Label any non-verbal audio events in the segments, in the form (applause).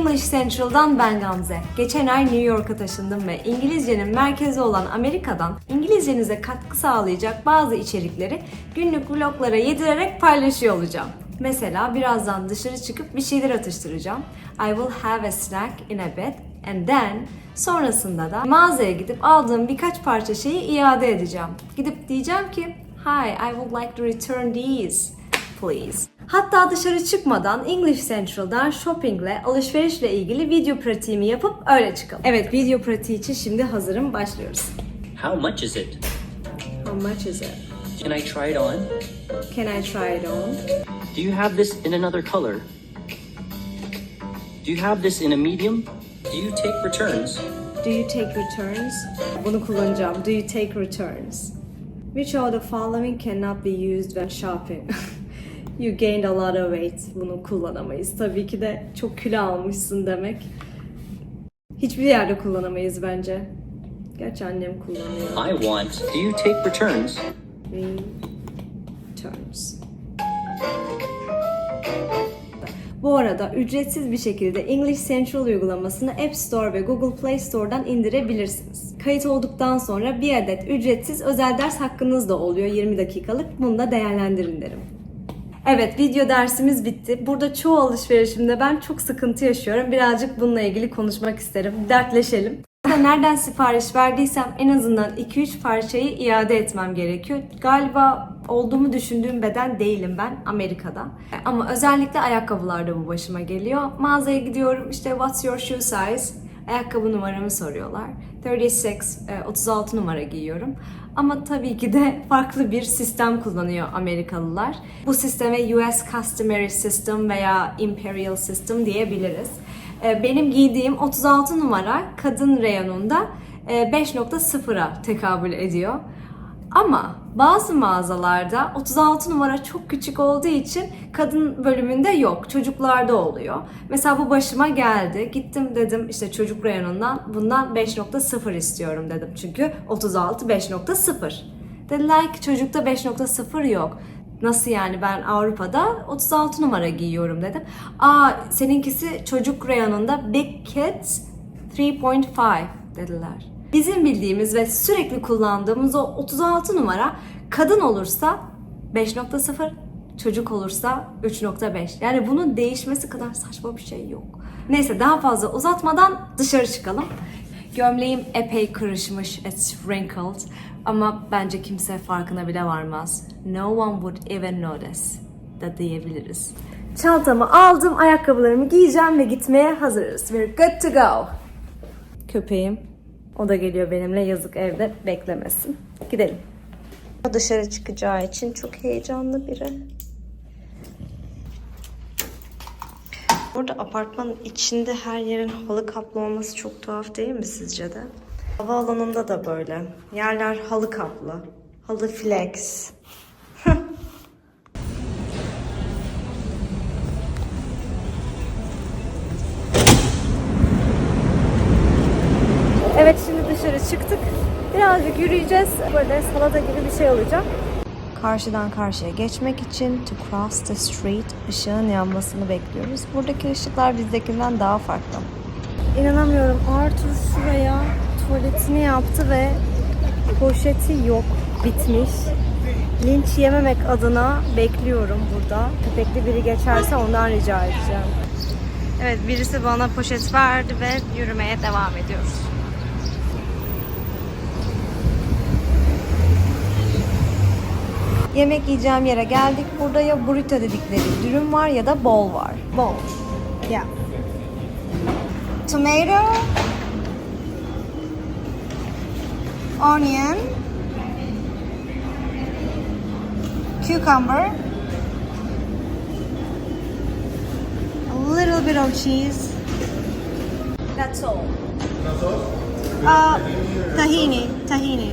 English Central'dan ben Gamze. Geçen ay New York'a taşındım ve İngilizcenin merkezi olan Amerika'dan İngilizcenize katkı sağlayacak bazı içerikleri günlük vloglara yedirerek paylaşıyor olacağım. Mesela birazdan dışarı çıkıp bir şeyler atıştıracağım. I will have a snack in a bit and then sonrasında da mağazaya gidip aldığım birkaç parça şeyi iade edeceğim. Gidip diyeceğim ki Hi, I would like to return these please. Hatta dışarı çıkmadan English Central'dan shoppingle, alışverişle ilgili video pratiğimi yapıp öyle çıkalım. Evet, video pratiği için şimdi hazırım. Başlıyoruz. How much is it? How much is it? Can I try it on? Can I try it on? Do you have this in another color? Do you have this in a medium? Do you take returns? Do you take returns? Bunu kullanacağım. Do you take returns? Which of the following cannot be used when shopping? (laughs) you gained a lot of weight. Bunu kullanamayız. Tabii ki de çok kilo almışsın demek. Hiçbir yerde kullanamayız bence. Gerçi annem kullanıyor. I want. Do you take returns? Returns. Bu arada ücretsiz bir şekilde English Central uygulamasını App Store ve Google Play Store'dan indirebilirsiniz. Kayıt olduktan sonra bir adet ücretsiz özel ders hakkınız da oluyor 20 dakikalık. Bunu da değerlendirin derim. Evet video dersimiz bitti. Burada çoğu alışverişimde ben çok sıkıntı yaşıyorum. Birazcık bununla ilgili konuşmak isterim. Dertleşelim. Nereden sipariş verdiysem en azından 2-3 parçayı iade etmem gerekiyor. Galiba olduğumu düşündüğüm beden değilim ben Amerika'da. Ama özellikle ayakkabılarda bu başıma geliyor. Mağazaya gidiyorum işte what's your shoe size? Ayakkabı numaramı soruyorlar. 36, e, 36 numara giyiyorum. Ama tabii ki de farklı bir sistem kullanıyor Amerikalılar. Bu sisteme US Customary System veya Imperial System diyebiliriz. E, Benim giydiğim 36 numara kadın reyonunda e, 5.0'a tekabül ediyor. Ama bazı mağazalarda 36 numara çok küçük olduğu için kadın bölümünde yok. Çocuklarda oluyor. Mesela bu başıma geldi. Gittim dedim işte çocuk reyonundan bundan 5.0 istiyorum dedim. Çünkü 36 5.0. Dediler ki çocukta 5.0 yok. Nasıl yani ben Avrupa'da 36 numara giyiyorum dedim. Aa seninkisi çocuk reyonunda Big Kids 3.5 dediler. Bizim bildiğimiz ve sürekli kullandığımız o 36 numara kadın olursa 5.0, çocuk olursa 3.5. Yani bunun değişmesi kadar saçma bir şey yok. Neyse daha fazla uzatmadan dışarı çıkalım. Gömleğim epey kırışmış, it's wrinkled. Ama bence kimse farkına bile varmaz. No one would even notice da diyebiliriz. Çantamı aldım, ayakkabılarımı giyeceğim ve gitmeye hazırız. We're good to go. Köpeğim. O da geliyor benimle yazık evde beklemesin. Gidelim. Dışarı çıkacağı için çok heyecanlı biri. Burada apartmanın içinde her yerin halı kaplı olması çok tuhaf değil mi sizce de? Havaalanında da böyle. Yerler halı kaplı. Halı flex. Evet çıktık. Birazcık yürüyeceğiz. Böyle salata gibi bir şey olacak. Karşıdan karşıya geçmek için to cross the street ışığın yanmasını bekliyoruz. Buradaki ışıklar bizdekinden daha farklı. İnanamıyorum. Arthur şuraya tuvaletini yaptı ve poşeti yok. Bitmiş. Linç yememek adına bekliyorum burada. Köpekli biri geçerse ondan rica edeceğim. Evet birisi bana poşet verdi ve yürümeye devam ediyoruz. Yemek yiyeceğim yere geldik. Burada ya burrito dedikleri dürüm var ya da bowl var. Bowl. Yeah. Tomato. Onion. Cucumber. A little bit of cheese. That's all. Uh, tahini. Tahini.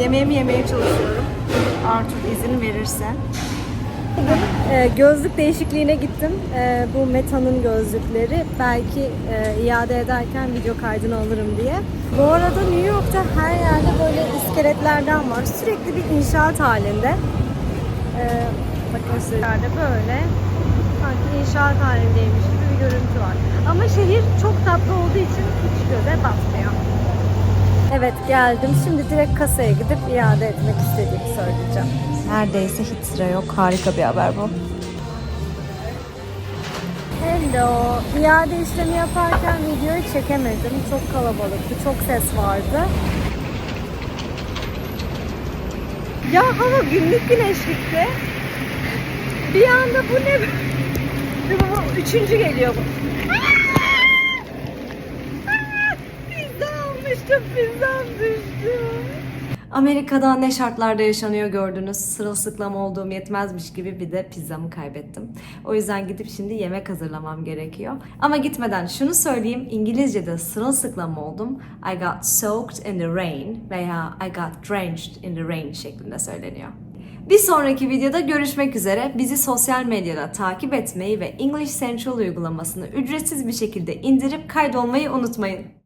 Yemeğimi yemeye çalışıyorum. Arthur izin verirse. E, gözlük değişikliğine gittim. E, bu Meta'nın gözlükleri. Belki e, iade ederken video kaydını alırım diye. Bu arada New York'ta her yerde böyle iskeletlerden var. Sürekli bir inşaat halinde. E, bakın sizlerde böyle sanki inşaat halindeymiş gibi bir görüntü var. Ama şehir çok tatlı olduğu için hiç göze batmıyor. Evet geldim. Şimdi direkt kasaya gidip iade etmek istediğimi söyleyeceğim. Neredeyse hiç sıra yok. Harika bir haber bu. Hello. İade işlemi yaparken videoyu çekemedim. Çok kalabalıktı. Çok ses vardı. Ya hava günlük güneşlikti. Bir anda bu ne? Bu (laughs) üçüncü geliyor bu. Almıştım, pizzam düştü. Amerika'da ne şartlarda yaşanıyor gördünüz. Sırılsıklam olduğum yetmezmiş gibi bir de pizzamı kaybettim. O yüzden gidip şimdi yemek hazırlamam gerekiyor. Ama gitmeden şunu söyleyeyim. İngilizce'de sırılsıklam oldum. I got soaked in the rain veya I got drenched in the rain şeklinde söyleniyor. Bir sonraki videoda görüşmek üzere. Bizi sosyal medyada takip etmeyi ve English Central uygulamasını ücretsiz bir şekilde indirip kaydolmayı unutmayın.